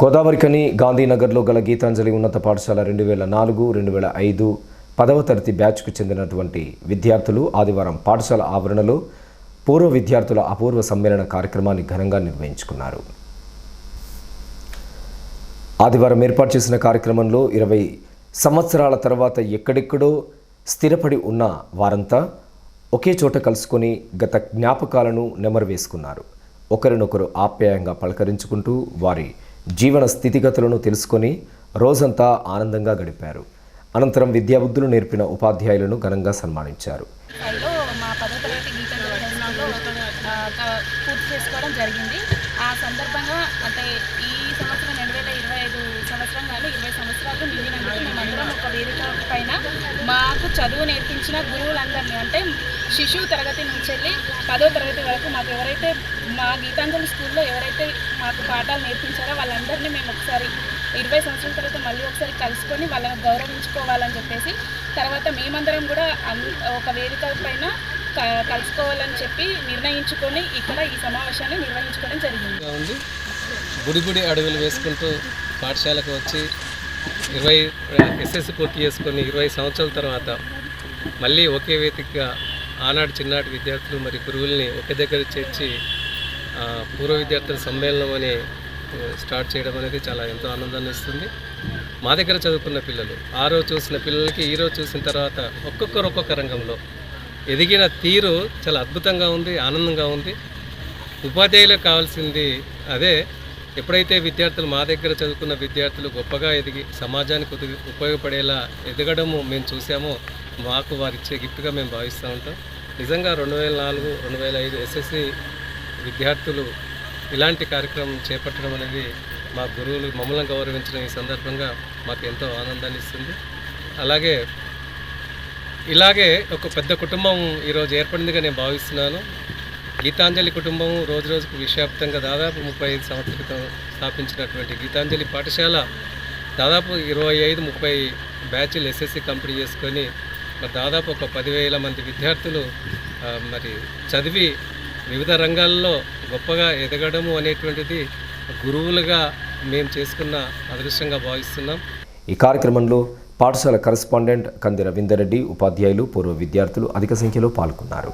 గోదావరికని గాంధీనగర్లో గల గీతాంజలి ఉన్నత పాఠశాల రెండు వేల నాలుగు రెండు వేల ఐదు పదవ తరగతి బ్యాచ్కు చెందినటువంటి విద్యార్థులు ఆదివారం పాఠశాల ఆవరణలో పూర్వ విద్యార్థుల అపూర్వ సమ్మేళన కార్యక్రమాన్ని ఘనంగా నిర్వహించుకున్నారు. ఆదివారం ఏర్పాటు చేసిన కార్యక్రమంలో ఇరవై సంవత్సరాల తర్వాత ఎక్కడెక్కడో స్థిరపడి ఉన్న వారంతా ఒకే చోట కలుసుకొని గత జ్ఞాపకాలను నెమరు వేసుకున్నారు. ఒకరినొకరు ఆప్యాయంగా పలకరించుకుంటూ వారి జీవన స్థితిగతులను తెలుసుకొని రోజంతా ఆనందంగా గడిపారు. అనంతరం విద్యాబుద్ధులు నేర్పిన ఉపాధ్యాయులను ఘనంగా సన్మానించారు. స్థాయిలో మా పదో తరగతి పూర్తి చేసుకోవడం జరిగింది. ఆ సందర్భంగా అంటే ఈ సంవత్సరం రెండు వేల ఇరవై ఐదు సంవత్సరం కానీ ఇరవై సంవత్సరాలు నిండినందుకు మేమందరం ఒక వేదిక పైన మాకు చదువు నేర్పించిన గురువులందరినీ అంటే శిశువు తరగతి నుంచి వెళ్ళి పదో తరగతి వరకు మాకు ఎవరైతే మా గీతాంజలి స్కూల్లో ఎవరైతే మాకు పాఠాలు నేర్పించారో వాళ్ళందరినీ మేము ఒకసారి ఇరవై సంవత్సరాల తర్వాత మళ్ళీ ఒకసారి కలుసుకొని వాళ్ళని గౌరవించుకోవాలని చెప్పేసి తర్వాత మేమందరం కూడా ఒక వేదిక పైన క- కలుసుకోవాలని చెప్పి నిర్ణయించుకొని ఇక్కడ ఈ సమావేశాన్ని నిర్వహించుకోవడం జరిగింది. ఉంది గుడి గుడి అడవులు వేసుకుంటూ పాఠశాలకు వచ్చి ఇరవై ఎస్ఎస్సి పూర్తి చేసుకొని ఇరవై సంవత్సరాల తర్వాత మళ్ళీ ఒకే వేదికగా ఆనాడు చిన్నాటి విద్యార్థులు మరి గురువుల్ని ఒకే దగ్గర చేర్చి పూర్వ విద్యార్థుల సమ్మేళనం అని స్టార్ట్ చేయడం అనేది చాలా ఎంతో ఆనందాన్ని ఇస్తుంది. మా దగ్గర చదువుకున్న పిల్లలు ఆ రోజు చూసిన పిల్లలకి ఈ రోజు చూసిన తర్వాత ఒక్కొక్కరు ఒక్కొక్క రంగంలో ఎదిగిన తీరు చాలా అద్భుతంగా ఉంది ఆనందంగా ఉంది. ఉపాధ్యాయులకు కావాల్సింది అదే ఎప్పుడైతే విద్యార్థులు మా దగ్గర చదువుకున్న విద్యార్థులు గొప్పగా ఎదిగి సమాజానికి ఉపయోగపడేలా ఎదగడము మేము చూసామో మాకు వారు ఇచ్చే గిఫ్ట్గా మేము భావిస్తూ ఉంటాం. నిజంగా రెండు వేల నాలుగు రెండు వేల ఐదు ఎస్ఎస్సి విద్యార్థులు ఇలాంటి కార్యక్రమం చేపట్టడం అనేది మా గురువులు మమ్మల్ని గౌరవించడం ఈ సందర్భంగా మాకు ఎంతో ఆనందాన్ని ఇస్తుంది. అలాగే ఇలాగే ఒక పెద్ద కుటుంబం ఈరోజు ఏర్పడిందిగా నేను భావిస్తున్నాను. గీతాంజలి కుటుంబం రోజు రోజుకు విశ్వవ్యాప్తంగా దాదాపు ముప్పై ఐదు సంవత్సరాల క్రితం స్థాపించినటువంటి గీతాంజలి పాఠశాల దాదాపు ఇరవై ఐదు ముప్పై బ్యాచ్లు ఎస్ఎస్సి కంప్లీట్ చేసుకొని మరి దాదాపు ఒక పదివేల మంది విద్యార్థులు మరి చదివి వివిధ రంగాల్లో గొప్పగా ఎదగడము అనేటువంటిది గురువులుగా మేము చేసుకున్న అదృష్టంగా భావిస్తున్నాం. ఈ కార్యక్రమంలో పాఠశాల కరస్పాండెంట్ కంది రవీందర్ రెడ్డి ఉపాధ్యాయులు పూర్వ విద్యార్థులు అధిక సంఖ్యలో పాల్గొన్నారు.